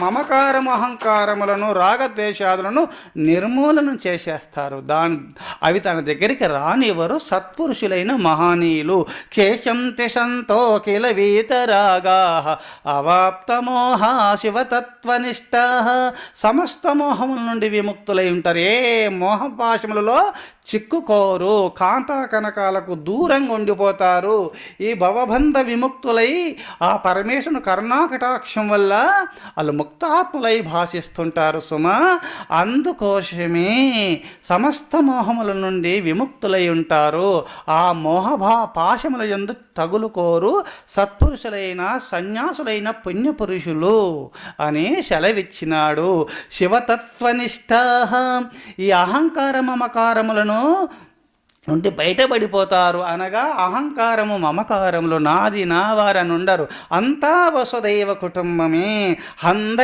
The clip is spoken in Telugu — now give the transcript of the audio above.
మమకారము అహంకారములను రాగద్వేషాదులను నిర్మూలనం చేసేస్తారు. దాని అవి తన దగ్గరికి రానివ్వరు. సత్పురుషులైన మహనీయులు కేశం తిశంతో కిల వీతరాగా అవాప్తమోహ శివతత్వనిష్ట సమస్త మోహముల నుండి విముక్తులై ఉంటారు. ఏ మోహపాశములలో చిక్కుకోరు కాంతా కనకాలకు దూరంగా ఉండిపోతారు. ఈ భవబంధ విముక్తులై ఆ పరమేశ్వరుని కరుణాకటాక్షం వల్ల వాళ్ళు ముక్తాత్ములై భాషిస్తుంటారు సుమ. అందుకోసమే సమస్త మోహముల నుండి విముక్తులై ఉంటారు. ఆ మోహభా పాశముల యందు తగులుకోరు. సత్పురుషులైన సన్యాసులైన పుణ్యపురుషులు అని సెలవిచ్చినాడు. శివతత్వనిష్ట ఈ అహంకార మమకారములను నుండి బయటపడిపోతారు అనగా అహంకారము మమకారములు నాది నా వారని ఉండరు అంతా వసుదైవ కుటుంబమే. అందరి